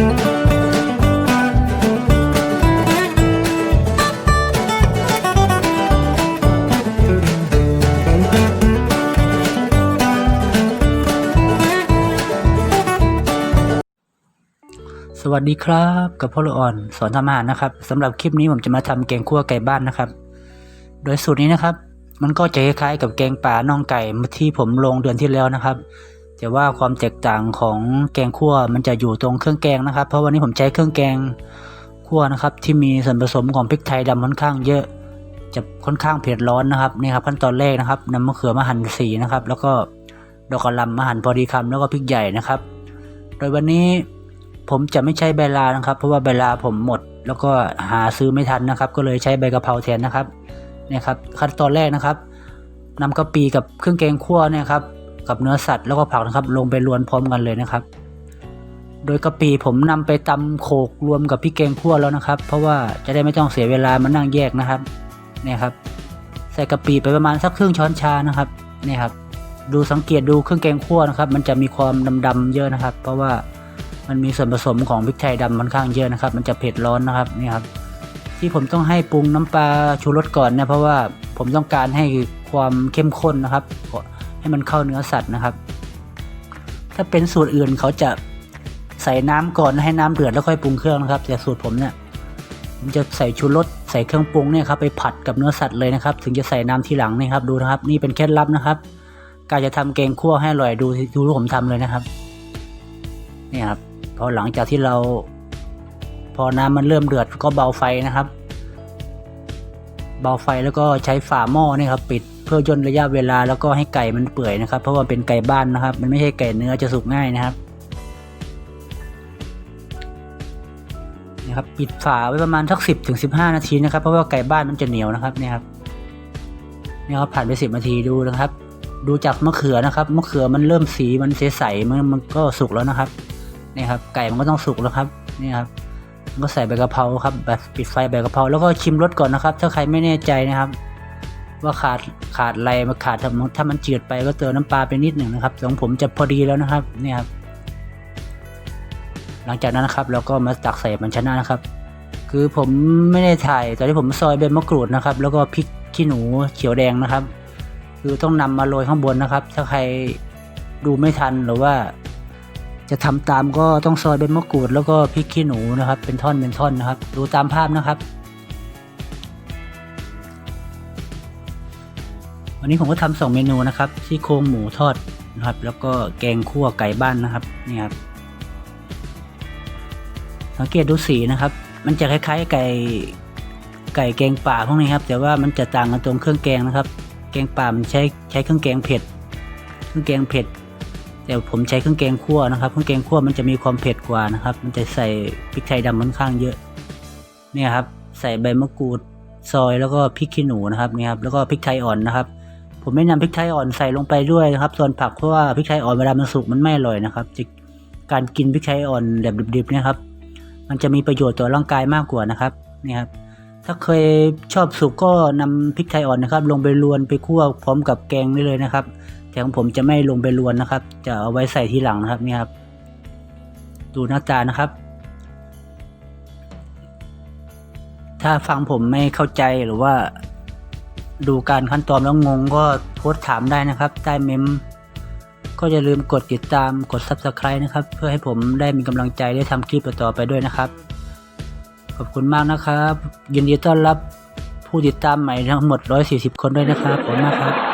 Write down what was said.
สวัสดีครับกับพ่อละอ่อนสอนทำอาหารนะครับสำหรับคลิปนี้ผมจะมาทำแกงคั่วไก่บ้านนะครับ โดยสูตรนี้นะครับ มันก็จะคล้ายๆกับแกงป่าน่องไก่ที่ผมลงเดือนที่แล้วนะครับ แต่ว่าความแตกต่างของแกงคั่วมันจะอยู่ตรงเครื่องแกงนะครับ เพราะวันนี้ผมใช้เครื่องแกงคั่วนะครับ ที่มีส่วนผสมของพริกไทยดำค่อนข้างเยอะจะค่อนข้างเผ็ดร้อนนะครับนี่ครับขั้นตอนแรกนะครับนำมะเขือมาหั่นสีนะครับ แล้วก็ดอกกระหล่ำมาหั่นพอดีคำแล้วก็พริกใหญ่นะครับ โดยวันนี้ผมจะไม่ใช้ใบลานะครับ เพราะว่าใบลาผมหมด แล้วก็หาซื้อไม่ทันนะครับ ก็เลยใช้ใบกะเพราแทนนะครับนี่ครับขั้นตอนแรกนะครับนำกะปิกับเครื่องแกงคั่วเนี่ยครับ กับเนื้อสัตว์แล้วก็ผักนะครับ ลงไปรวนพร้อมกันเลยนะครับ โดยกะปิผมนำไปตำโขกรวมกับพริกแกงคั่วแล้วนะครับ เพราะว่าจะได้ไม่ต้องเสียเวลามานั่งแยกนะครับเนี่ยครับ ใส่กะปิไปประมาณสักครึ่งช้อนชานะครับเนี่ยครับ ดูสังเกตดูเครื่องแกงคั่วนะครับ มันจะมีความดำๆเยอะนะครับ เพราะว่ามันมีส่วนผสมของพริกไทยดำค่อนข้างเยอะนะครับ มันจะเผ็ดร้อนนะครับนี่ครับ ที่ผมต้องให้ปรุงน้ำปลาชูรสก่อนเนี่ยเพราะว่าผมต้องการให้ความเข้มข้นนะครับ ให้มันเข้าเนื้อสัตว์นะครับ ถ้าเป็นสูตรอื่นเขาจะใส่น้ำก่อนให้น้ำเดือดแล้วค่อยปรุงเครื่องนะครับ แต่สูตรผมเนี่ยผมจะใส่ชูรสใส่เครื่องปรุงเนี่ยครับไปผัดกับเนื้อสัตว์เลยนะครับ ถึงจะใส่น้ำทีหลังนี่ครับดูนะครับ นี่เป็นเคล็ดลับนะครับ การจะทำแกงคั่วให้อร่อยดูดูที่ผมทำเลยนะครับนี่ครับพอหลังจากที่เรา พอน้ำมันเริ่มเดือดก็เบาไฟนะครับ เบาไฟแล้วก็ใช้ฝาหม้อนี่ครับ ปิด พื่อย่นระยะเวลาแล้วก็ให้ไก่มันเปื่อยนะครับ เพราะว่าเป็นไก่บ้านนะครับ มันไม่ใช่ไก่เนื้อจะสุกง่ายนะครับนี่ครับปิดฝาไว้ประมาณสักสิบถึงสิบห้านาทีนะครับ เพราะว่าไก่บ้านมันจะเหนียวนะครับนี่ครับนี่ครับผ่านไปสิบนาทีดูนะครับ ดูจากมะเขือนะครับมะเขือมันเริ่มสีมันใสๆมันมันก็สุกแล้วนะครับนี่ครับ ไก่มันก็ต้องสุกแล้วครับนี่ครับก็ใส่ใบกะเพราครับแบบปิดไฟใบกะเพราแล้วก็ชิมรสก่อนนะครับ ถ้าใครไม่แน่ใจนะครับ ว่าขาดขาดอะไรมาขาดถ้ามันจืดไปก็เติมน้ำปลาไปนิดหนึ่งนะครับของผมจะพอดีแล้วนะครับนี่ครับ หลังจากนั้นนะครับเราก็มาตักใส่มันชนะนะครับ คือผมไม่ได้ถ่ายตอนที่ผมซอยใบมะกรูดนะครับ แล้วก็พริกขี้หนูเขียวแดงนะครับ คือต้องนำมาโรยข้างบนนะครับ ถ้าใครดูไม่ทันหรือว่า จะทำตามก็ต้องซอยเป็นมะกรูด แล้วก็พริกขี้หนูนะครับ เป็นท่อนเป็นท่อนนะครับ ดูตามภาพนะครับ วันนี้ผมก็ทำสองเมนูนะครับซี่โครงหมูทอดนะครับ แล้วก็แกงคั่วไก่บ้านนะครับนี่ครับสังเกตดูสีนะครับ มันจะคล้าย ๆ ไก่ไก่แกงป่าพวกนี้ครับ แต่ว่ามันจะต่างกันตรงเครื่องแกงนะครับ แกงป่ามันใช้ใช้เครื่องแกงเผ็ด เครื่องแกงเผ็ด แต่ผมใช้เครื่องแกงคั่วนะครับ เครื่องแกงคั่วมันจะมีความเผ็ดกว่านะครับ มันจะใส่พริกไทยดำค่อนข้างเยอะ เนี่ยครับ ใส่ใบมะกรูดซอยแล้วก็พริกขี้หนูนะครับนี่ครับ แล้วก็พริกไทยอ่อนนะครับ ผมไม่นำพริกไทยอ่อนใส่ลงไปด้วยนะครับส่วนผักเพราะว่าพริกไทยอ่อนเวลามันสุกมันไม่อร่อยนะครับการกินพริกไทยอ่อนแบบดิบๆนี่ครับ มันจะมีประโยชน์ต่อร่างกายมากกว่านะครับนี่ครับ ถ้าเคยชอบสุกก็นำพริกไทยอ่อนนะครับ ลงไปรวนไปคั่วพร้อมกับแกงได้เลยนะครับ แต่ของผมจะไม่ลงไปรวนนะครับ จะเอาไว้ใส่ทีหลังนะครับนี่ครับ ดูหน้าตานะครับ ถ้าฟังผมไม่เข้าใจหรือว่า ดูการขั้นตอนแล้วงงก็โพสถามได้นะครับใต้เมม ก็อย่าลืมกดติดตามกด subscribe นะครับ เพื่อให้ผมได้มีกำลังใจได้ทำคลิปต่อไปด้วยนะครับ ขอบคุณมากนะครับ ยินดีต้อนรับผู้ติดตามใหม่ทั้งหมด 140 คนด้วยนะครับ ขอบคุณมากครับ